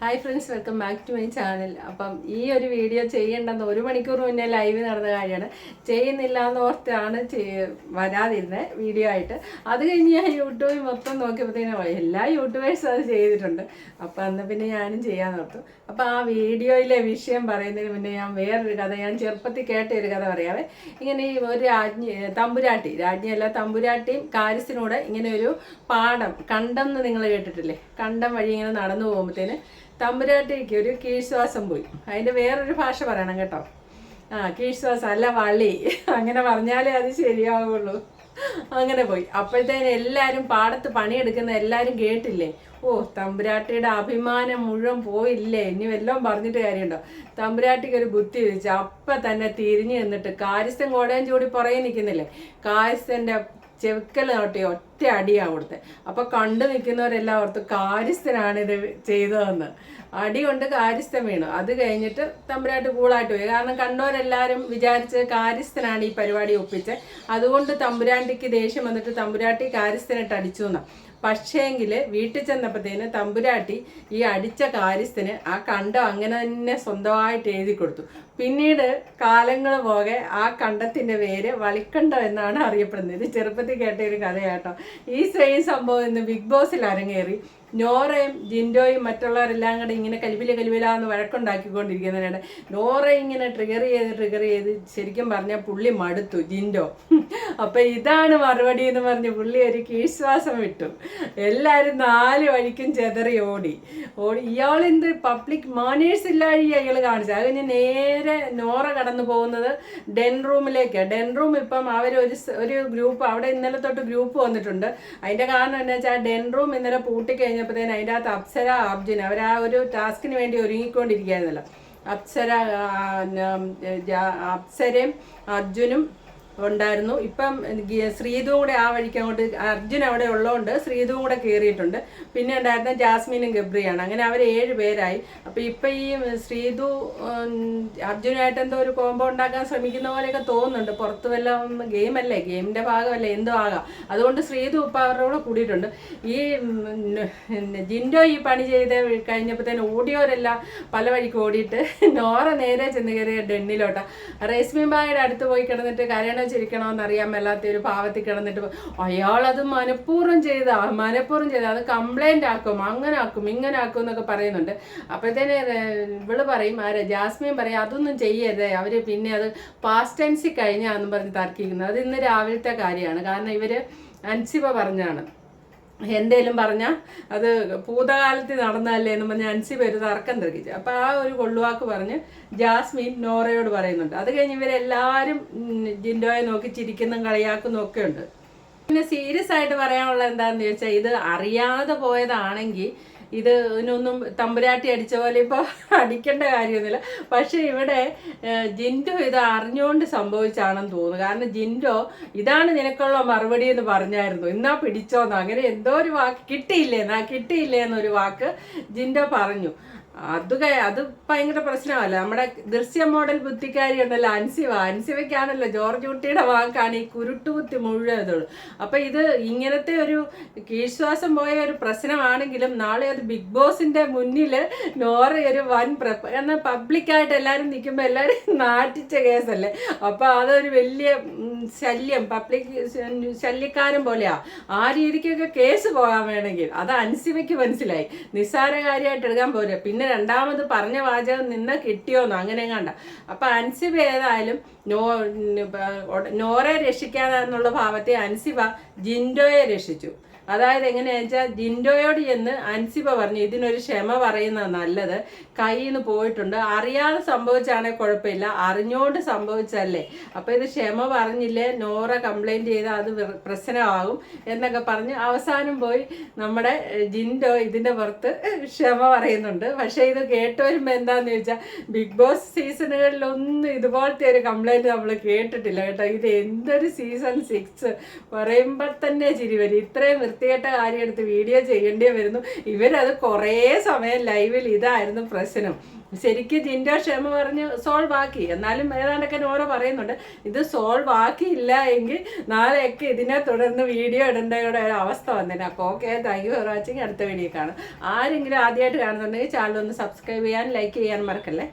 Hi friends welcome back to my channel അപ്പം ഈ ഒരു വീഡിയോ ചെയ്യേണ്ടെന്ന് ഒരു മണിക്കൂർ മുന്നേ ലൈവ് നടന്ന കാര്യമാണ്. ചെയ്യുന്നില്ല എന്ന് ഓർത്താണ് വരാതിരുന്നത് വീഡിയോ ആയിട്ട്. അത് കഴിഞ്ഞ് ഞാൻ യൂട്യൂബിൽ മൊത്തം നോക്കിയപ്പോഴത്തേനും എല്ലാ യൂട്യൂബേഴ്സും അത് ചെയ്തിട്ടുണ്ട്. അപ്പം അന്ന് പിന്നെ ഞാനും ചെയ്യാൻ ഓർത്തു. അപ്പം ആ വീഡിയോയിലെ വിഷയം പറയുന്നതിന് മുന്നേ ഞാൻ വേറൊരു കഥ ഞാൻ ചെറുപ്പത്തിൽ കേട്ട ഒരു കഥ പറയാവേ. ഇങ്ങനെ ഒരു രാജ്ഞി തമ്പുരാട്ടി രാജ്ഞിയല്ല തമ്പുരാട്ടിയും കാര്യസ്ഥനൂടെ ഇങ്ങനെ ഒരു പാടം കണ്ടം എന്ന് നിങ്ങൾ കേട്ടിട്ടില്ലേ? കണ്ടം വഴി ഇങ്ങനെ നടന്നു പോകുമ്പോഴത്തേന് തമ്പുരാട്ടിക്ക് ഒരു കീഴ്ശ്വാസം പോയി. അതിന്റെ വേറൊരു ഭാഷ പറയണം കേട്ടോ. ആ കീഴ്ശ്വാസം അല്ല വള്ളി. അങ്ങനെ പറഞ്ഞാലേ അത് ശരിയാവുള്ളൂ. അങ്ങനെ പോയി. അപ്പോഴത്തേന് എല്ലാവരും പാടത്ത് പണിയെടുക്കുന്ന എല്ലാവരും കേട്ടില്ലേ? ഓ തമ്പുരാട്ടിയുടെ അഭിമാനം മുഴുവൻ പോയില്ലേ? ഇനി വല്ലതും പറഞ്ഞിട്ട് കാര്യമുണ്ടോ? തമ്പുരാട്ടിക്ക് ഒരു ബുദ്ധി വിധിച്ചു അപ്പം തന്നെ തിരിഞ്ഞു നിന്നിട്ട് കാര്യസ്ഥൻ കോടയം ചൂടി പുറകെ നിൽക്കുന്നില്ലേ? കാര്യസ്ഥന്റെ ചെവിക്കൽ തൊട്ടി ഒറ്റ അടിയാണ് കൊടുത്തത് അപ്പൊ കണ്ടു നിൽക്കുന്നവരെല്ലാം ഓർത്ത് കാര്യസ്ഥനാണ് ഇത് ചെയ്തതെന്ന്. അടി കൊണ്ട് കാര്യസ്ഥൻ വീണു. അത് കഴിഞ്ഞിട്ട് തമ്പുരാട്ട് കൂളായിട്ട് പോയി. കാരണം കണ്ടവരെല്ലാവരും വിചാരിച്ച് കാര്യസ്ഥനാണ് ഈ പരിപാടി ഒപ്പിച്ചത്. അതുകൊണ്ട് തമ്പുരാണ്ടിക്ക് ദേഷ്യം വന്നിട്ട് തമ്പുരാട്ടി കാര്യസ്ഥനായിട്ട് അടിച്ചു എന്നാ. പക്ഷേങ്കിൽ വീട്ടിൽ ചെന്നപ്പോഴത്തേന് തമ്പുരാട്ടി ഈ അടിച്ച കാര്യസ്ഥന് ആ കണ്ടം അങ്ങനെ തന്നെ സ്വന്തമായിട്ട് എഴുതി കൊടുത്തു. പിന്നീട് കാലങ്ങൾ പോകെ ആ കണ്ടത്തിന്റെ പേര് വളിക്കണ്ടം എന്നാണ് അറിയപ്പെടുന്നത്. ഇത് ചെറുപ്പത്തിൽ കേട്ട ഒരു കഥയാട്ടോ. ഈ സെയിം സംഭവം ഇന്ന് ബിഗ് ബോസിൽ അരങ്ങേറി. നോറയും ജിൻഡോയും മറ്റുള്ളവരെല്ലാം കൂടെ ഇങ്ങനെ കലിപില കലിപിലാന്ന് വഴക്കുണ്ടാക്കിക്കൊണ്ടിരിക്കുന്നതിനാണ് നോറ ഇങ്ങനെ ട്രിഗർ ചെയ്ത് ട്രിഗർ ചെയ്ത് ശരിക്കും പറഞ്ഞാൽ പുള്ളി മടുത്തു ജിൻഡോ. അപ്പം ഇതാണ് മറുപടി എന്ന് പറഞ്ഞ് പുള്ളി ഒരു കീശ്വാസം വിട്ടു. എല്ലാവരും നാല് വഴിക്കും ചെതറി ഓടി. ഓടി. ഇയാളെന്ത് പബ്ലിക് മാനേഴ്സ് ഇല്ലാഴി അയാൾ കാണിച്ചത്. അത് കഴിഞ്ഞ് നേരെ നോറ കടന്നു പോകുന്നത് ഡെൻ റൂമിലേക്ക് ഡെൻ റൂം ഇപ്പം അവർ ഒരു ഒരു ഗ്രൂപ്പ് അവിടെ ഇന്നലെ തൊട്ട് ഗ്രൂപ്പ് വന്നിട്ടുണ്ട്. അതിന്റെ കാരണം എന്താ വെച്ചാൽ ഡെൻ റൂം ഇന്നലെ പൂട്ടി കഴിഞ്ഞപ്പോഴത്തേന് അതിന്റെ അകത്ത് അപ്സര അർജുൻ അവർ ആ ഒരു ടാസ്കിന് വേണ്ടി ഒരുങ്ങിക്കൊണ്ടിരിക്കുകയായിരുന്നല്ലോ. അപ്സര അപ്സരയും അർജുനും ഉണ്ടായിരുന്നു. ഇപ്പം ശ്രീതു കൂടെ ആ വഴിക്ക് അങ്ങോട്ട് അർജുൻ അവിടെ ഉള്ളതുകൊണ്ട് ശ്രീതു കൂടെ കയറിയിട്ടുണ്ട് പിന്നെ ഉണ്ടായിരുന്ന ജാസ്മിനും ഗബ്രിയാണ്. അങ്ങനെ അവർ ഏഴ് പേരായി. അപ്പം ഇപ്പം ഈ ശ്രീതു അർജുനായിട്ട് എന്തോ ഒരു കോമ്പോ ഉണ്ടാക്കാൻ ശ്രമിക്കുന്ന പോലെയൊക്കെ തോന്നുന്നുണ്ട്. പുറത്ത് വല്ല ഗെയിമല്ലേ? ഗെയിമിന്റെ ഭാഗമല്ലേ? എന്തോ ആകാം. അതുകൊണ്ട് ശ്രീതു ഇപ്പം അവരുടെ കൂടെ കൂടിയിട്ടുണ്ട്. ഈ ജിൻഡോ ഈ പണി ചെയ്ത് കഴിഞ്ഞപ്പോഴത്തേന് ഓടിയോരെല്ലാം പല വഴിക്ക് ഓടിയിട്ട് നോറ നേരെ ചെന്ന് കയറിയ ഡെന്നിലോട്ടാ. റേസ്മിൻ ബായുടെ അടുത്ത് പോയി കിടന്നിട്ട് കരയണോ ചിരിക്കണോ എന്നറിയാൻ മേലാത്ത ഒരു പാവത്തിൽ കിടന്നിട്ട് അയാളത് മനഃപൂർവം ചെയ്ത മനഃപൂർവം ചെയ്ത അത് കംപ്ലൈന്റ് ആക്കും അങ്ങനെ ആക്കും ഇങ്ങനെ ആക്കും എന്നൊക്കെ പറയുന്നുണ്ട്. അപ്പോഴത്തേന് ഇവൾ പറയും ആരെ ജാസ്മിൻ പറയും അതൊന്നും ചെയ്യരുത് അവർ പിന്നെ അത് പാസ്റ്റ് ടെൻസിൽ കഴിഞ്ഞാന്ന് പറഞ്ഞ് തർക്കിക്കുന്നത്. അത് ഇന്ന് രാവിലത്തെ കാര്യമാണ്. കാരണം ഇവർ അൻസിബ പറഞ്ഞാണ്. എന്തേലും പറഞ്ഞാൽ അത് ഭൂതകാലത്തിൽ നടന്നതല്ലേ എന്ന് പറഞ്ഞ് അൻസി പേര് തർക്കം തെറിക്കിച്ചു അപ്പം ആ ഒരു കൊള്ളുവാക്ക് പറഞ്ഞ് ജാസ്മിൻ നോറയോട് പറയുന്നുണ്ട്. അത് കഴിഞ്ഞ് ഇവരെല്ലാവരും ജിൻഡോയെ നോക്കി ചിരിക്കുന്നതും കളിയാക്കുന്നതും ഒക്കെ ഉണ്ട്. പിന്നെ സീരിയസ് ആയിട്ട് പറയാനുള്ള എന്താണെന്ന് ചോദിച്ചാൽ ഇത് അറിയാതെ പോയതാണെങ്കിൽ ഇത് ഇതിനൊന്നും തമ്പുരാട്ടി അടിച്ച പോലെ ഇപ്പോൾ അടിക്കേണ്ട കാര്യമൊന്നുമില്ല. പക്ഷേ ഇവിടെ ജിൻഡോ ഇത് അറിഞ്ഞുകൊണ്ട് സംഭവിച്ചാണെന്ന് തോന്നുന്നു. കാരണം ജിൻഡോ ഇതാണ് നിനക്കുള്ള മറുപടി എന്ന് പറഞ്ഞായിരുന്നു. എന്നാ പിടിച്ചോന്നോ. അങ്ങനെ എന്തോ ഒരു വാക്ക് കിട്ടിയില്ലേ? എന്നാ കിട്ടിയില്ലേ എന്നൊരു വാക്ക് ജിൻഡോ പറഞ്ഞു. അത് അത് ഭയങ്കര പ്രശ്നമല്ല. നമ്മുടെ ദൃശ്യ മോഡൽ ബുദ്ധിക്കാരി ഉണ്ടല്ലോ അൻസിവ. അൻസിവയ്ക്കാണല്ലോ ജോർജ് കുട്ടിയുടെ വാക്കാണ് ഈ കുരുട്ടുകുത്തി മുഴുവൻ അപ്പൊ ഇത് ഇങ്ങനത്തെ ഒരു കീഴ്ശ്വാസം പോയ ഒരു പ്രശ്നമാണെങ്കിലും നാളെ അത് ബിഗ് ബോസിന്റെ മുന്നിൽ നോറ ഒരു വൻ കാരണം പബ്ലിക്കായിട്ട് എല്ലാവരും നിൽക്കുമ്പോൾ എല്ലാവരും നാട്ടിച്ച കേസല്ലേ? അപ്പൊ അതൊരു വലിയ ശല്യം. പബ്ലിക് ശല്യക്കാരൻ പോലെയാ. ആ രീതിക്കൊക്കെ കേസ് പോകാൻ വേണമെങ്കിൽ. അത് അൻസിവയ്ക്ക് മനസ്സിലായി. നിസ്സാര കാര്യമായിട്ട് എടുക്കാൻ പോരാ. പിന്നെ രണ്ടാമത് പറഞ്ഞ വാചകം നിന്ന് കിട്ടിയോന്ന്? അങ്ങനെ കണ്ട അപ്പൊ അൻസിബ ഏതായാലും നോ നോറെ രക്ഷിക്കാതെ എന്നുള്ള ഭാവത്തെ അൻസിബ ജിൻഡോയെ രക്ഷിച്ചു. അതായത് എങ്ങനെയാ വെച്ചാൽ ജിൻഡോയോട് ചെന്ന് അൻസിബ പറഞ്ഞു ഇതിനൊരു ക്ഷമ പറയുന്ന നല്ലത്. കയ്യിൽ നിന്ന് പോയിട്ടുണ്ട്. അറിയാതെ സംഭവിച്ചാണെങ്കിൽ കുഴപ്പമില്ല. അറിഞ്ഞുകൊണ്ട് സംഭവിച്ചല്ലേ അപ്പൊ ഇത് ക്ഷമ പറഞ്ഞില്ലേ? നോറ കംപ്ലൈന്റ് ചെയ്താൽ അത് പ്രശ്നമാകും. എന്നൊക്കെ പറഞ്ഞ് അവസാനം പോയി നമ്മുടെ ജിൻഡോ ഇതിന്റെ പുറത്ത് ക്ഷമ പറയുന്നുണ്ട്. പക്ഷെ ഇത് കേട്ട് വരുമ്പോൾ എന്താന്ന് ചോദിച്ചാൽ ബിഗ് ബോസ് സീസണുകളിലൊന്നും ഇതുപോലത്തെ ഒരു കംപ്ലൈന്റ് നമ്മൾ കേട്ടിട്ടില്ല കേട്ടോ. ഇത് എന്തൊരു സീസൺ സിക്സ് പറയുമ്പോൾ തന്നെ ചിരി വരും. ഇത്രയും വൃത്തികെട്ട കാര്യം എടുത്ത് വീഡിയോ ചെയ്യേണ്ടി വരുന്നു. ഇവരത് കുറേ സമയം ലൈവിൽ ഇതായിരുന്നു പ്രശ്നം. ശരിക്കും ജിൻഡോ ക്ഷമ പറഞ്ഞ് സോൾവ് ആക്കി. എന്നാലും ഏതാണ്ടൊക്കെ ഓരോ പറയുന്നുണ്ട് ഇത് സോൾവ് ആക്കിയില്ല എങ്കിൽ നാളെയൊക്കെ ഇതിനെ തുടർന്ന് വീഡിയോ ഇടേണ്ട ഒരു അവസ്ഥ വന്നേനെ അപ്പോൾ okay thank you for watching അടുത്ത വീഡിയോ കാണാം. ആരെങ്കിലും ആദ്യമായിട്ട് കാണുന്നുണ്ടെങ്കിൽ ചാനൽ ഒന്ന് സബ്സ്ക്രൈബ് ചെയ്യാൻ ലൈക്ക് ചെയ്യാൻ മറക്കല്ലേ?